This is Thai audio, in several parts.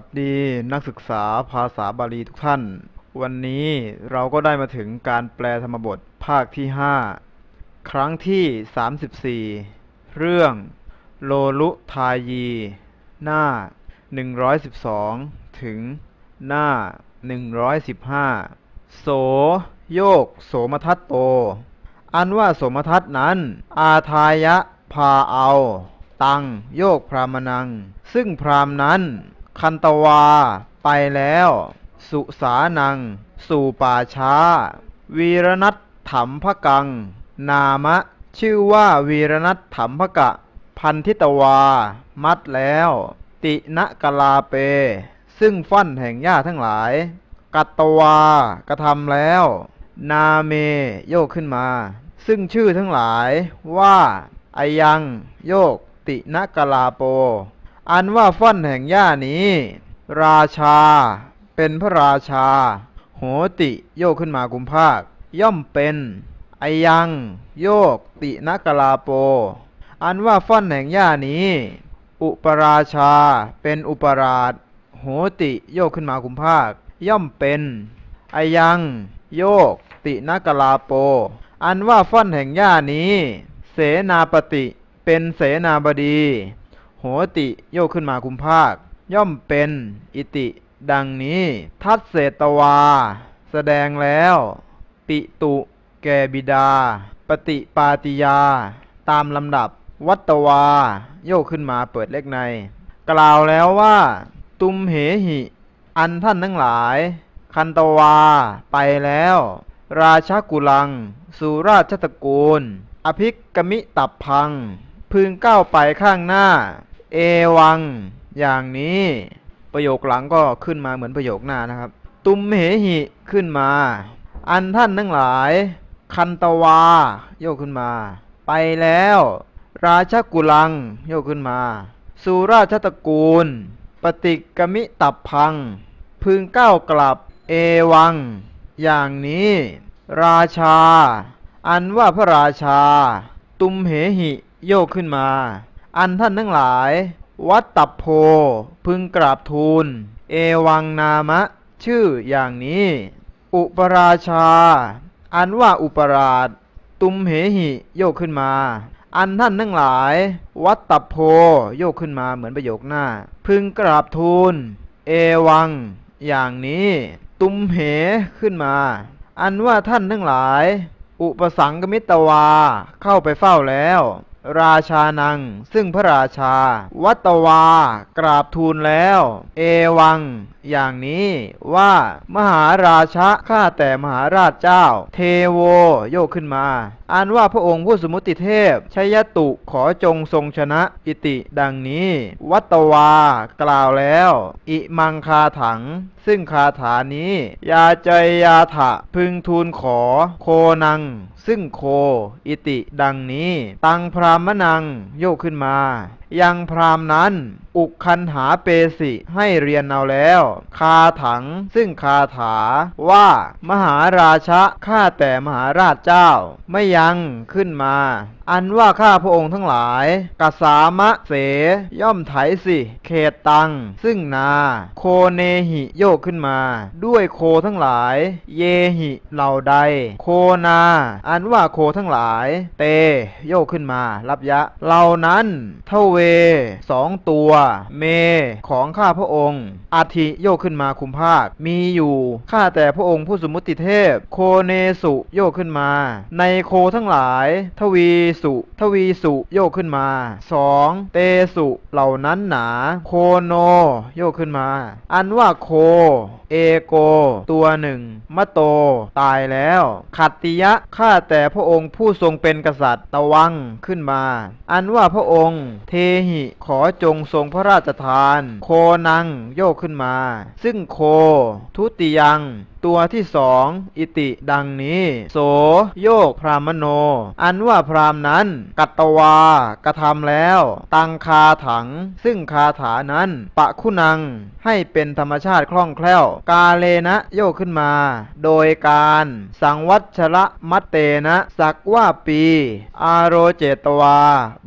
วัสดีนักศึกษาภาษาบาลีทุกท่าน วันนี้เราก็ได้มาถึงการแปลธรรมบทภาคที่ 5 ครั้งที่ 34 เรื่อง โลลุทายี หน้า 112 ถึงหน้า 115 โส โยก โสมทัตโต อันว่าโสมทัตนั้น อาทายะพาเอา ตัง โยกพรามนัง ซึ่งพรามนั้น คันตวา ไปแล้ว สุสานัง สู่ป่าช้า วีรนัตถัมภกัง นามะ ชื่อว่าวีรนัตถัมภกะ พันธิตวา มัดแล้ว ตินะกลาเป ซึ่งฟั่นแห่งหญ้าทั้งหลาย กัตตวา กระทำแล้ว นาเม โยกขึ้นมา ซึ่งชื่อทั้งหลายว่าอายัง โยก ตินะกลาโป อันว่าฟั่นแห่งหญ้านี้ ราชา เป็นพระราชา โหติโยกขึ้นมากุมภาค ย่อมเป็นอยัง โยกตินะกลาโป อันว่าฟั่นแห่งหญ้านี้ อุปราชา เป็นอุปราช โหติโยกขึ้นมากุมภาค ย่อมเป็นอยัง โยกตินกลาโป อันว่าฟั่นแห่งหญ้านี้ เสนาปฏิเป็นเสนาบดี โหติโยกขึ้นมากุมภาค ย่อมเป็นอิติ ดังนี้ ทัดเศตวา แสดงแล้ว ปิตุแกบิดา ปฏิปาติยา ตามลำดับ วัตวา โยกขึ้นมาเปิดเลขใน กล่าวแล้วว่า ตุมเหหิ อันท่านทั้งหลาย คันตวา ไปแล้ว ราชกุลัง สุราชตระกูล อภิกกมิตับพัง พึงก้าวไปข้างหน้า เอวัง อย่างนี้ ประโยคหลังก็ขึ้นมาเหมือนประโยคหน้านะครับ ตุมเหหิขึ้นมา อันท่านทั้งหลาย คันตวา โยกขึ้นมา ไปแล้ว ราชกุลัง โยกขึ้นมา สุราชตระกูล ปฏิกมิตับพัง พึงก้าวกลับ เอวัง อย่างนี้ ราชา อันว่าพระราชา ตุมเหหิ โยกขึ้นมา อันท่านทั้งหลาย วัดตับโพ พึงกราบทูล เอวังนามะ ชื่ออย่างนี้ อุปราชา อันว่าอุปราช ตุมเหหิโยกขึ้นมา อันท่านทั้งหลาย วัดตับโพโยกขึ้นมาเหมือนประโยคหน้า พึงกราบทูล เอวัง อย่างนี้ ตุมเหขึ้นมา อันว่าท่านทั้งหลาย อุปสังกมิตวาเข้าไปเฝ้าแล้ว ราชานัง ซึ่งพระราชา วัตวา กราบทูลแล้ว เอวัง อย่างนี้ว่ามหาราชะข้าแต่มหาราชเจ้า เทโวโยกขึ้นมา อันว่าพระองค์ผู้สมุติเทพชยตุขอจงทรงชนะอิติดังนี้ วัตวากล่าวแล้ว อิมังคาถัง ซึ่งคาถานี้ ยาใจยาถะพึงทูลขอ โคนัง ซึ่งโค อิติดังนี้ ตังพรามนังโยกขึ้นมา ยังพรามนั้น อุกคันหาเปสิให้เรียนเอาแล้ว คาถังซึ่งคาถาว่ามหาราชะข้าแต่มหาราชเจ้า ไม่ยังขึ้นมา อันว่าข้าพระองค์ทั้งหลายกสามะเส ย่อมไถสิ เขตตัง ซึ่งนา โคเนหิโยกขึ้นมา ด้วยโคทั้งหลาย เยหิเหล่าใด โคนา อันว่าโคทั้งหลาย เตโยกขึ้นมา รับยะเหล่านั้นเทเววสองตัว เม ของข้าพระองค์ อาทิโยกขึ้นมาคุมภาค มีอยู่ ข้าแต่พระองค์ผู้สมุติเทพ โคเนสุโยกขึ้นมา ในโคทั้งหลาย ทวีสุ ทวีสุโยกขึ้นมาสองเตสุเหล่านั้นหนา โคโน โยกขึ้นมา อันว่าโค เอโก ตัวหนึ่งมะโต ตายแล้วขัตติยะข้าแต่พระองค์ผู้ทรงเป็นกษัตริย์ตะวังขึ้นมา อันว่าพระองค์เทหิ ขอจงทรงพระราชทาน โคนังโยกขึ้นมา ซึ่งโค ทุติยังตัวที่สองอิติดังนี้ โสโยกพรามโน อันว่าพรามนั้น กัตตวากระทำแล้ว ตังคาถัง ซึ่งคาถานั้นปะคุณัง ให้เป็นธรรมชาติคล่องแคล่ว กาเลนะโยกขึ้นมา โดยการ สังวัชระมัตเตนะ สักว่าปี อาโรเจตวา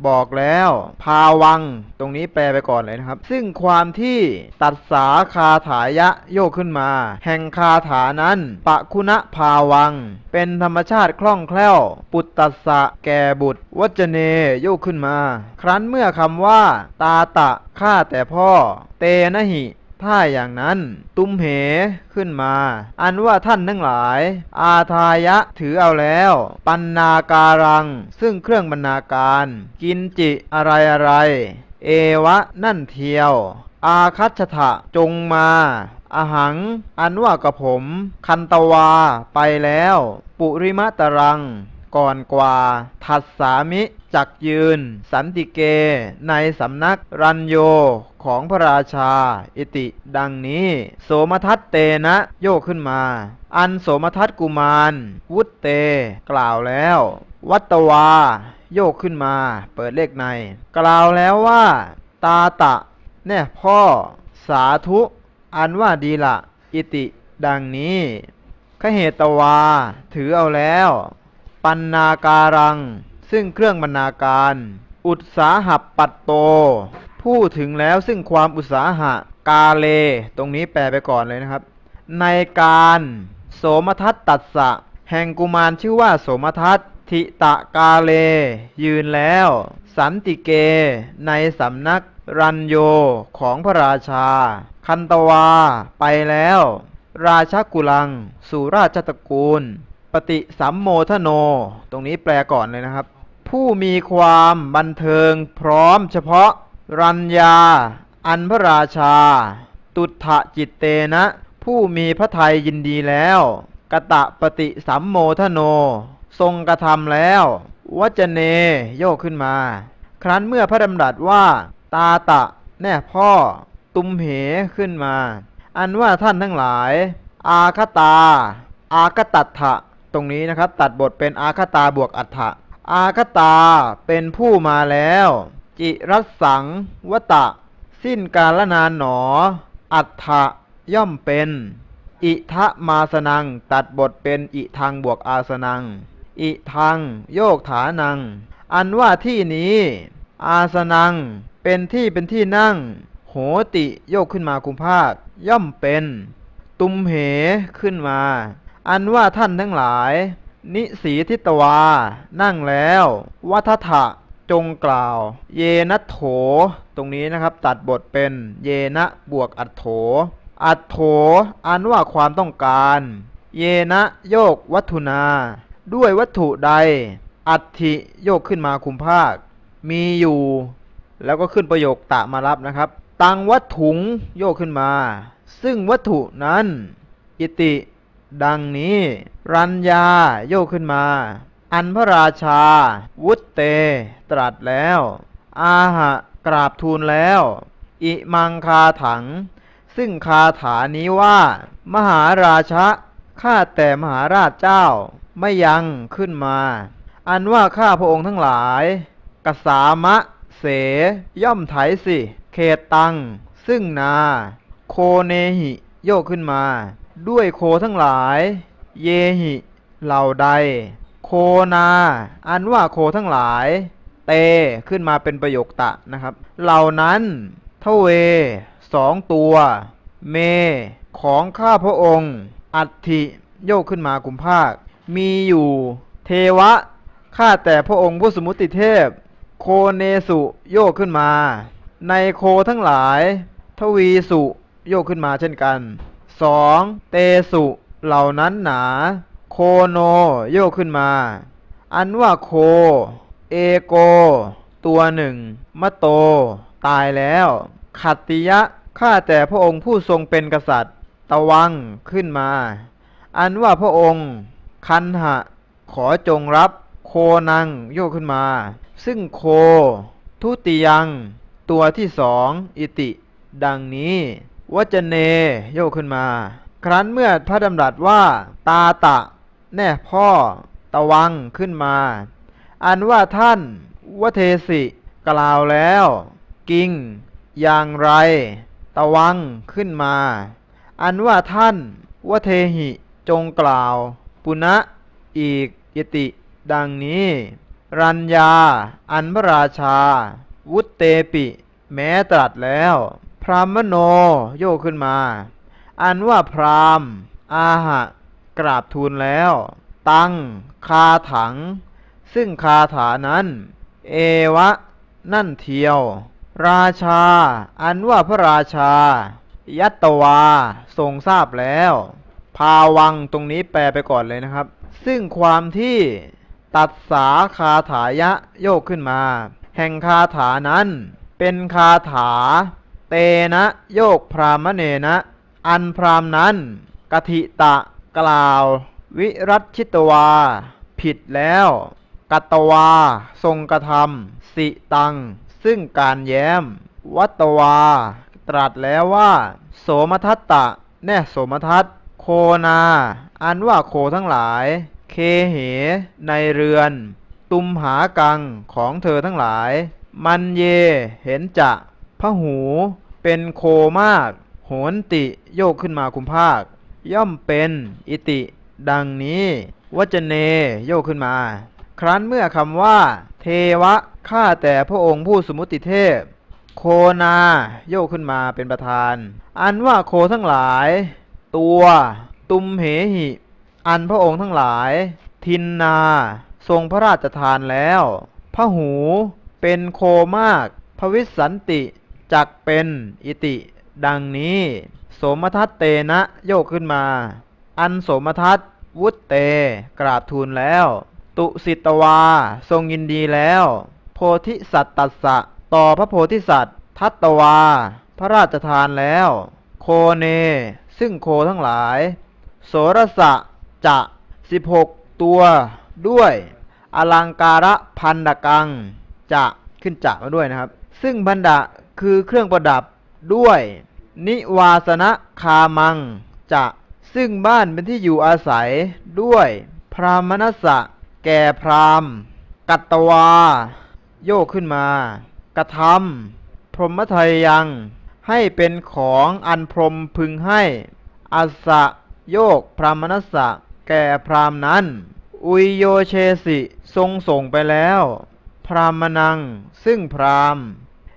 บอกแล้วพาวัง รงนี้แปลไปก่อนเลยนะครับ ซึ่งความที่ตัดสาคาถายะโยกขึ้นมา แห่งคาถานั้นปะคุณะภาวัง เป็นธรรมชาติคล่องแคล่ว ปุตตัสสะแก่บุตร วัจเนโยกขึ้นมา ครั้นเมื่อคำว่า ตาตะข้าแต่พ่อ เตนะหิถ้าอย่างนั้นตุ้มเหขึ้นมา อันว่าท่านทั้งหลาย อาทายะถือเอาแล้ว ปันนาการัง ซึ่งเครื่องบรรณาการ กินจิอะไรอะไร เอวะนั่นเทียว อาคัชถะจงมาอาหัง อันว่ากับผม คันตวาไปแล้ว ปุริมะตรัง ก่อนกว่า ทัดสามิจักยืน สันติเก ในสำนักรันโยของพระราชา อิติ ดังนี้ โสมทัตเตนะโยกขึ้นมา อันโสมทัตกุมาร วุตเต กล่าวแล้ว วัตวา โยกขึ้นมา เปิดเลขใน กล่าวแล้วว่า ตาตะ แน่พ่อ สาธุ อันว่าดีละ อิติ ดังนี้ขเหตวา ถือเอาแล้ว ปันนาการัง ซึ่งเครื่องบรรณาการ อุตสาหปัตโตพูดถึงแล้วซึ่งความอุตสาหะกาเล ตรงนี้แปลไปก่อนเลยนะครับ ในการ โสมทัตตัสสะ แห่งกุมารชื่อว่าโสมทัต ทิตะกาเล ยืนแล้ว สันติเก ในสำนักรันโยของพระราชา คันตวา ไปแล้ว ราชกุลัง สู่ราชตระกูล ปฏิสัมโมทโน ตรงนี้แปลก่อนเลยนะครับ ผู้มีความบันเทิงพร้อมเฉพาะ รัญญา อันพระราชา ตุถะจิตเตนะ ผู้มีพระทัยยินดีแล้วกตะปฏิสัมโมทโน ทรงกระทำแล้ว วัจเนโยกขึ้นมา ครั้นเมื่อพระดำรัสว่า ตาตะ แน่พ่อ ตุมเหขึ้นมา อันว่าท่านทั้งหลาย อาคตา อาคตัตถะ ตรงนี้นะครับ ตัดบทเป็นอาคตาบวกอัฏฐะอาคตาเป็นผู้มาแล้ว จิรัสสังวตะ สิ้นกาลนานหนอ อัฏฐะย่อมเป็น อิทะมาสนัง ตัดบทเป็นอิทังบวกอาสนัง อิทัง โยกฐานัง อันว่าที่นี้ อาสนัง เป็นที่เป็นที่นั่ง โหติโยกขึ้นมาคุมภาคย่อมเป็น ตุมเหขึ้นมา อันว่าท่านทั้งหลาย นิสีทิตวา นั่งแล้ววัฏฐะจงกล่าว เยนัโถ ตรงนี้นะครับ ตัดบทเป็นเยนะบวกอัตโถ อัตโถ อันว่าความต้องการ เยนะโยกวัตถุนา ด้วยวัตถุใด อัติโยกขึ้นมาคุมภาค มีอยู่ แล้วก็ขึ้นประโยคตะมารับนะครับ ตังวัตถุงโยกขึ้นมา ซึ่งวัตถุนั้น อิติ ดังนี้ รัญญาโยกขึ้นมา อันพระราชา วุตเต ตรัสแล้ว อาหะกราบทูลแล้ว อิมังคาถัง ซึ่งคาถานี้ว่า มหาราชะข้าแต่มหาราชเจ้า ไม่ยังขึ้นมา อันว่าข้าพระองค์ทั้งหลายกสามะ เส ย่อมไถสิ เขตตัง ซึ่งนา โคเนหิ โยกขึ้นมา ด้วยโคทั้งหลาย เยหิ เหล่าใด โคนา อันว่าโคทั้งหลาย เตขึ้นมาเป็นประโยคตะนะครับ เหล่านั้นทเวสองตัว เม ของข้าพระองค์ อัติโยกขึ้นมากุมภาค มีอยู่ เทวะ ข้าแต่พระองค์ผู้สมุติเทพ โคเนสุโยกขึ้นมา ในโคทั้งหลาย ทวีสุโยกขึ้นมาเช่นกันสองเตสุเหล่านั้นหนา โคโนโยกขึ้นมา อันว่าโค เอโก ตัวหนึ่งมะโต ตายแล้วขัตติยะข้าแต่พระองค์ผู้ทรงเป็นกษัตริย์ ตะวังขึ้นมา อันว่าพระองค์ คันหะ ขอจงรับ โคนังโยกขึ้นมา ซึ่งโค ทุติยัง ตัวที่สองอิติ ดังนี้วัจเนโยกขึ้นมา ครั้นเมื่อพระดำรัสว่า ตาตะ แน่พ่อ ตะวังขึ้นมา อันว่าท่านวเทสิกล่าวแล้ว กิงอย่างไร ตะวังขึ้นมา อันว่าท่านวเทหิจงกล่าว ปุณะอีกยติ ดังนี้ รัญญา อันพระราชา วุตเตปิ แม้ตรัสแล้ว พรามโนโยกขึ้นมา อันว่าพรามอาหะ กราบทูลแล้ว ตังคาถัง ซึ่งคาถานั้น เอวะ นั่นเทียว ราชา อันว่าพระราชา ยัตตวาทรงทราบแล้วาวังตรงนี้แปลไปก่อนเลยนะครับ ซึ่งความที่ตัดสาคาถายะโยกขึ้นมา แห่งคาถานั้น เป็นคาถา เตนะโยกพรามเนนะ อันพรามนั้นกทิตะกล่าว วิรัตชิตวา ผิดแล้วกัตตวา ทรงกระทำสิตัง ซึ่งการแย้ม วัตวา ตรัสแล้วว่า โสมทัตตะ แน่โสมทัต โคนา อันว่าโคทั้งหลาย เคเห ในเรือน ตุมหากังของเธอทั้งหลาย มันเย เห็นจะพระหู เป็นโคมาก โหนติโยกขึ้นมาคุมภาค ย่อมเป็นอิติ ดังนี้วจเนโยกขึ้นมา ครั้นเมื่อคำว่า เทวะข้าแต่พระองค์ผู้สมุติเทพ โคนา โยกขึ้นมาเป็นประธาน อันว่าโคทั้งหลาย ตัว ตุมเหหิ อันพระองค์ทั้งหลาย ทินนา ทรงพระราชทานแล้วพระหู เป็นโคมากพระวิสันติ จักเป็นอิติ ดังนี้โสมทัตเตนะโยกขึ้นมา อันโสมทัตวุตเต กราบทูลแล้ว ตุสิตวา ทรงยินดีแล้ว โพธิสัตตัสสะ ต่อพระโพธิสัตว์ ทัตตวา พระราชทานแล้ว โคเน ซึ่งโคทั้งหลาย โสรสะจะสิบหกตัวด้วย อลังการะพันดกังจะขึ้นจะมาด้วยนะครับ ซึ่งบันดาคือเครื่องประดับด้วย นิวาสนะคามังจะซึ่งบ้านเป็นที่อยู่อาศัยด้วย พรามนัสะแก่พรามกัตตวา โยกขึ้นมา กระทำพรหมไทยยัง ให้เป็นของอันพรมพึงให้อัสะโยกพรามนัสสะแก่พรามนั้น อุยโยเชสิทรงส่งไปแล้ว พรามนัง ซึ่งพราม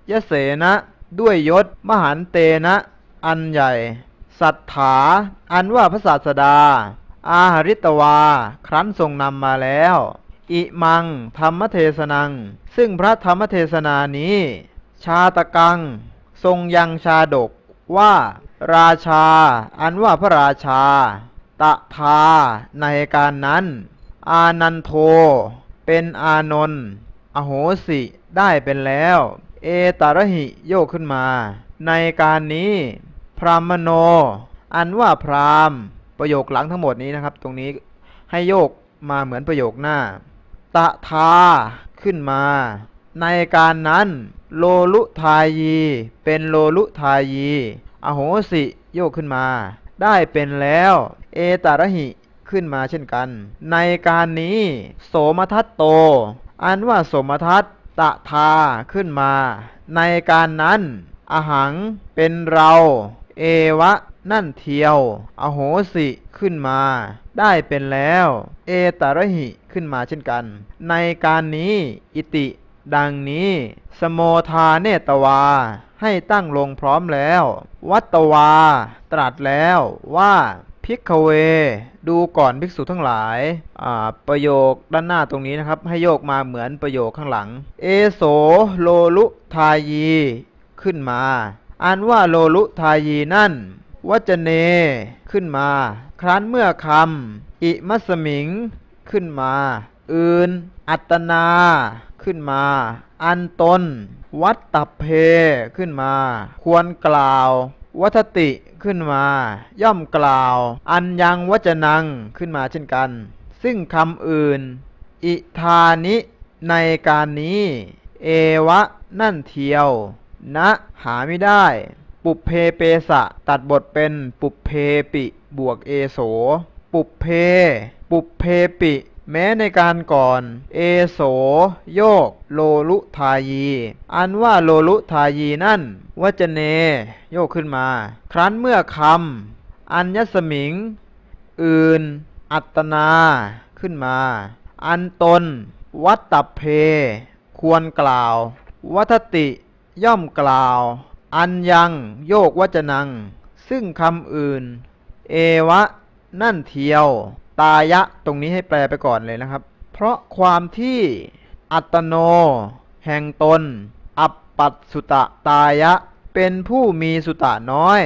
ยเสนะ ด้วยยศมหันเตนะ อันใหญ่ สัทธาอันว่าพระศาสดา อาหาริตวา ครั้นทรงนำมาแล้ว อิมัง ธรรมเทศนัง ซึ่งพระธรรมเทศนานี้ ชาตกัง ทรงยังชาดกว่า ราชา อันว่าพระราชา ตะทาในการนั้น อานันโท เป็นอานนท์อโหสิได้เป็นแล้ว เอตารหิโยกขึ้นมา ในการนี้ พรามโน อันว่าพรามประโยคหลังทั้งหมดนี้นะครับ ตรงนี้ให้โยกมาเหมือนประโยคหน้า ตะทาขึ้นมา ในการนั้น โลลุทายี เป็นโลลุทายี อโหสิโยกขึ้นมา ได้เป็นแล้ว เอตารหิขึ้นมาเช่นกัน ในการนี้ โสมทัตโต อันว่าโสมทัตตะทาขึ้นมา ในการนั้น อหังเป็นเรา เอวะนั่นเทียว อโหสิขึ้นมา ได้เป็นแล้ว เอตารหิขึ้นมาเช่นกัน ในการนี้ อิติ ดังนี้ สโมทาเนตวา ให้ตั้งลงพร้อมแล้ว วัตวา ตรัสแล้วว่าพิกขเว ดูก่อนภิกษุทั้งหลายอ่าประโยคด้านหน้าตรงนี้นะครับ ให้โยกมาเหมือนประโยคข้างหลัง เอโสโลลุทายี ขึ้นมาอันว่าโลลุทายีนั่นวัจเน ขึ้นมา ครั้นเมื่อคำอิมัสมิง ขึ้นมา อื่น อัตนาขึ้นมา อันตน วัตตเพขึ้นมา ควรกล่าว วัตติขึ้นมา ย่อมกล่าว อันยังวจนังขึ้นมาเช่นกัน ซึ่งคำอื่น อิทานิในการนี้ เอวะ นั่นเทียวณหาไม่ได้ ปุเพเปสะ ตัดบทเป็นปุเพปิ บวกเอโส ปุเพ ปุเพปิ แม้ในการก่อน เอโสโยก โลลุทายี อันว่าโลลุทายีนั่นวจเน โยกขึ้นมา ครั้นเมื่อคำอัญญสมิง อื่น อัตนาขึ้นมา อันตน วัตตเพ ควรกล่าว วัตติย่อมกล่าว อันยังโยกวจนัง ซึ่งคำอื่น เอวะ นั่นเทียว ตายะตรงนี้ให้แปลไปก่อนเลยนะครับ เพราะความที่อัตโน แห่งตน อัปปัตสุตะตายะ เป็นผู้มีสุตะน้อย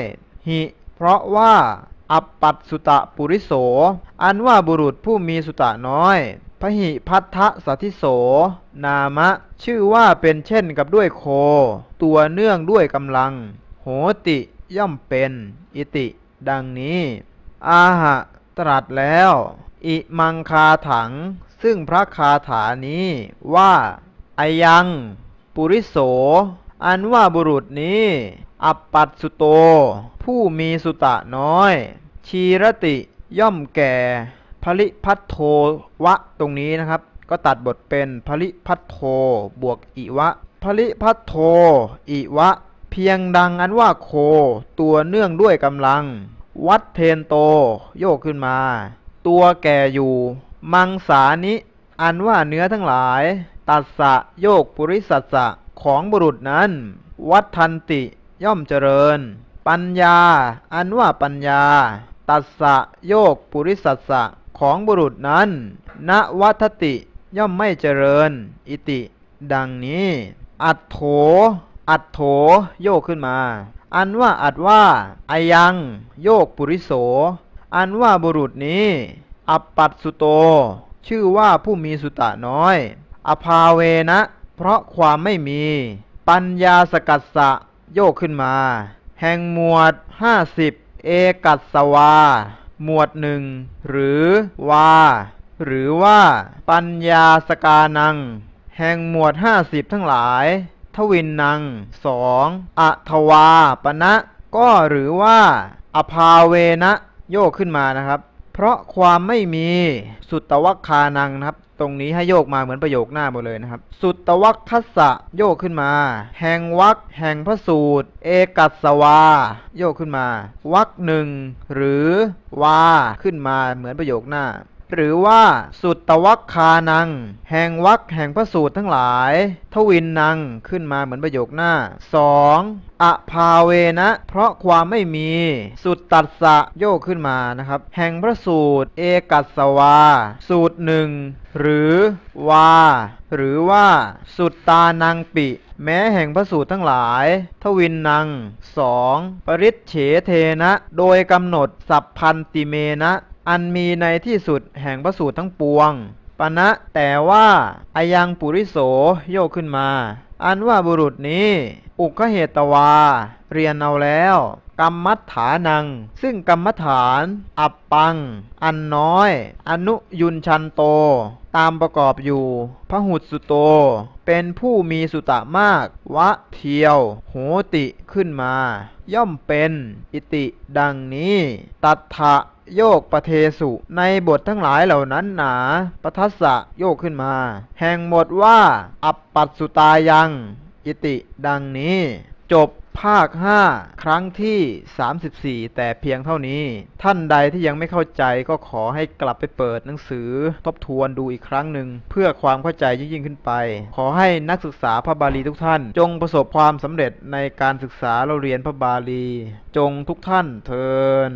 หิ เพราะว่าอัปปัตสุตะปุริโส อันว่าบุรุษผู้มีสุตะน้อยพหิพัทธสัทิโส นามะ ชื่อว่าเป็นเช่นกับด้วยโค ตัวเนื่องด้วยกำลัง โหติย่อมเป็น อิติ ดังนี้ อาหะ ตรัสแล้ว อิมังคาถัง ซึ่งพระคาถานี้ว่าอายัง ปุริโส อันว่าบุรุษนี้ อัปปัตสุโต ผู้มีสุตะน้อย ชีรติย่อมแก่พลิพัทโทวะตรงนี้นะครับ ก็ตัดบทเป็นพลิพัทโทบวกอิวะพลิพัทโทอิวะ เพียงดังอันว่าโค ตัวเนื่องด้วยกำลัง วัดเทนโต โยกขึ้นมา ตัวแก่อยู่ มังสานิ อันว่าเนื้อทั้งหลาย ตัสสะโยกปุริสัสะของบุรุษนั้น วัดทันติย่อมเจริญ ปัญญา อันว่าปัญญา ตัสสะโยกปุริสัสสะของบุรุษนั้นณวัฏติย่อมไม่เจริญ อิติ ดังนี้ อัตโถ อัตโถ โยกขึ้นมา อันว่าอัดว่าอายัง โยกปุริโส อันว่าบุรุษนี้ อัปปัตสุโต ชื่อว่าผู้มีสุตะน้อย อภาเวนะ เพราะความไม่มี ปัญญาสกัสสะโยกขึ้นมา แห่งหมวดห้าสิบเอกัสวา หมวดหนึ่งหรือวาหรือว่า ปัญญาสกานัง แห่งหมวดห้าสิบทั้งหลาย วินนังสองอัทวาปณะก็หรือว่า อภาเวนะโยกขึ้นมานะครับ เพราะความไม่มีสุตตวัคคานังนะครับ ตรงนี้ให้โยกมาเหมือนประโยคหน้าหมดเลยนะครับ สุตตวัคคัสสะโยกขึ้นมา แห่งวักแห่งพระสูตร เอกัสสวา โยกขึ้นมา วักหนึ่งหรือวาขึ้นมาเหมือนประโยคหน้า หรือว่าสุตตวัคคานัง แห่งวักแห่งพระสูตรทั้งหลาย ทวินนังขึ้นมาเหมือนประโยคหน้าสองอภาเวนะ เพราะความไม่มี สุตตัสสะโยกขึ้นมานะครับ แห่งพระสูตร เอกัสสวา สูตรหนึ่งหรือวาหรือว่า สุตตานังปิ แม้แห่งพระสูตรทั้งหลาย ทวินนังสองปริศเฉเทนะ โดยกำหนดสัพพันติเมนะ อันมีในที่สุดแห่งพระสูตรทั้งปวงปณะแต่ว่าอายังปุริโสโยกขึ้นมา อันว่าบุรุษนี้ อุคเหตวา เรียนเอาแล้ว กรรมัฏฐานัง ซึ่งกรรมฐาน อับปัง อันน้อย อนุยุนชันโต ตามประกอบอยู่ พหุสุโต เป็นผู้มีสุตะมาก วะเทียว โหติขึ้นมา ย่อมเป็น อิติดังนี้ ตัทธะ โยกประเทสุ ในบททั้งหลายเหล่านั้นหนาปทัสสะโยกขึ้นมา แห่งหมดว่า อัปปัตสุตายัง อิติดังนี้ จบภาค 5 ครั้งที่ 34 แต่เพียงเท่านี้ ท่านใดที่ยังไม่เข้าใจก็ขอให้กลับไปเปิดหนังสือ ทบทวนดูอีกครั้งหนึ่ง เพื่อความเข้าใจยิ่งๆขึ้นไป ขอให้นักศึกษาพระบาลีทุกท่าน จงประสบความสำเร็จในการศึกษาเราเรียนพระบาลี จงทุกท่านเทิน